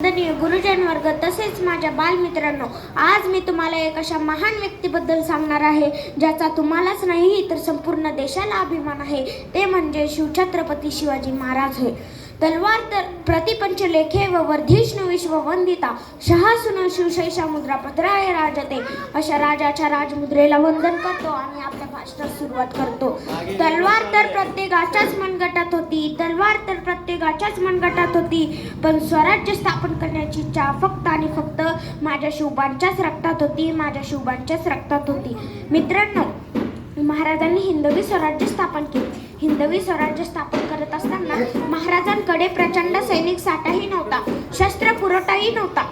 आदरणीय गुरुजन वर्ग तसेच माझ्या बालमित्रांनो आज मी तुम्हाला एक अशा महान व्यक्तीबद्दल सांगणार आहे ज्याचा तुम्हालाच नाही तर संपूर्ण देशाला अभिमान आहे. ते म्हणजे शिवछत्रपती शिवाजी महाराज होय तलवार तर प्रतिपंच लेखे व वर्धिष्णु विश्व वंदिता शहासुन शिवशैषा मुद्रा पत्राय राजते. अशा राजाच्या राजमुद्रेला वंदन करतो आणि आपल्या भाषणास सुरुवात करतो. तलवार तर प्रत्येकाच्याच मनगटात होती तर वेगाच्याच मनगटात होती. पण स्वराज्य स्थापन करण्याची इच्छा फक्त आणि फक्त माझ्या शिवबांच्याच रक्तात होती. माझ्या शिवबांच्याच रक्तात होती. मित्रांनो महाराजांनी हिंदवी स्वराज्य स्थापन केले. हिंदवी स्वराज्य स्थापन करत असताना महाराजांकडे प्रचंड सैनिक साठाही नव्हता. शस्त्र पुरवठाही नव्हता.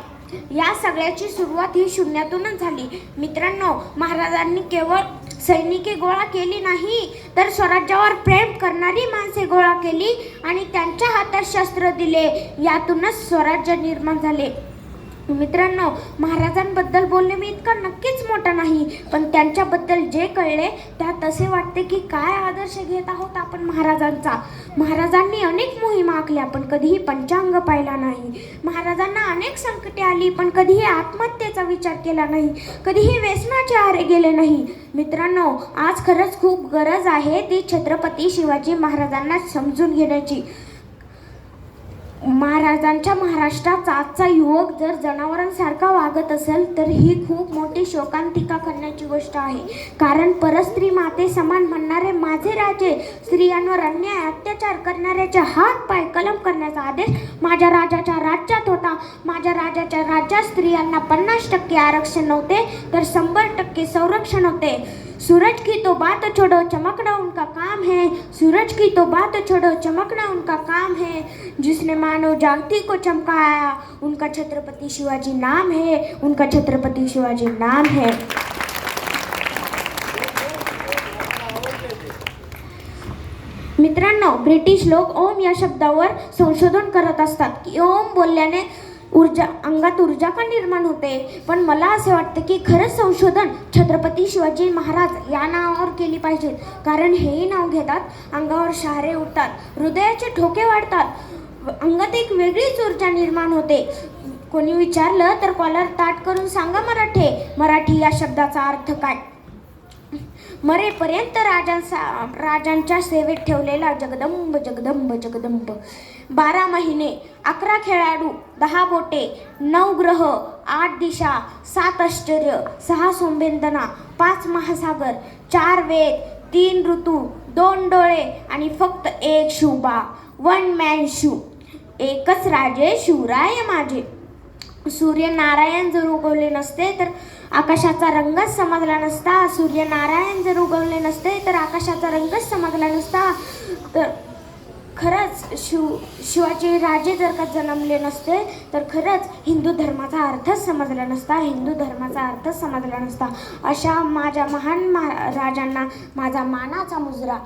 या सगळ्याची सुरुवात ही शून्यातूनच झाली. मित्रांनो महाराजांनी केवळ सैनिके गोळा केली नाही तर स्वराज्यावर प्रेम करणारी माणसे गोळा केली आणि त्यांच्या हातात शस्त्र दिले. यातूनच स्वराज्य निर्माण झाले. मित्रांनो महाराजांबद्दल बोलणे मी इतका नक्कीच मोठा नाही पण त्यांच्याबद्दल जे कळले त्यात असे वाटते की काय आदर्श घेत आहोत आपण महाराजांचा. महाराजांनी अनेक मोहीम आखल्या पण कधीही पंचांग पाहिला नाही. महाराजांना अनेक संकटे आली पण कधीही आत्महत्येचा विचार केला नाही कधीही व्यसनाचे आरे गेले नाही. मित्रांनो आज खरंच खूप गरज आहे ती छत्रपती शिवाजी महाराजांना समजून घेण्याची. महाराजांच्या महाराष्ट्राचा आजचा युवक जर जनावरांसारखा वागत असेल तर ही खूप मोठी शोकांतिका करण्याची गोष्ट आहे. कारण परस्त्री माते समान म्हणणारे माझे राजे स्त्रियांवर अन्याय अत्याचार करणाऱ्याचे हात पाय कलम करण्याचा आदेश माझ्या राजाच्या राज्यात होता. माझ्या राजाच्या राज्यात स्त्रियांना पन्नास टक्के आरक्षण नव्हते तर शंभर टक्के संरक्षण होते. सूरज की तो बात छोड़ो, चमकना उनका काम है। सूरज की तो बात छोड़ो, चमकना उनका काम है। जिसने मानव जागती को चमकाया, उनका छत्रपति शिवाजी नाम है। उनका छत्रपति शिवाजी नाम है। मित्रांनो, ब्रिटिश लोक ओम या शब्दावर संशोधन करत असतात. की ओम बोलल्याने ऊर्जा अंगात ऊर्जा का निर्माण होते. पण मला असे वाटते की खरंच संशोधन छत्रपती शिवाजी महाराज या नावावर केली पाहिजे. कारण हेही नाव घेतात अंगावर शहारे उठतात हृदयाचे ठोके वाढतात अंगात एक वेगळीच ऊर्जा निर्माण होते. कोणी विचारलं तर कॉलर ताट करून सांगा मराठे मराठी या शब्दाचा अर्थ काय? मरेपर्यंत राजांचा राजांच्या सेवेत ठेवलेला जगदंब जगदंब जगदंब. बारा महिने अकरा खेळाडू दहा बोटे नऊ ग्रह आठ दिशा सात आश्चर्य सहा संवेदना पाच महासागर चार वेद तीन ऋतू दोन डोळे आणि फक्त एक शुभा वन मॅन शू एकच राजे शिवराय माझे. सूर्यनारायण जर उगवले नसते तर आकाशाचा रंगच समजला नसता. सूर्यनारायण जर उगवले नसते तर आकाशाचा रंगच समजला नसता. तर खरंच शिव शिवाजी राजे जर का जन्मले नसते तर खरंच हिंदू धर्माचा अर्थच समजला नसता. हिंदू धर्माचा अर्थच समजला नसता. अशा माझ्या महान महाराजांना माझा मानाचा मुजरा.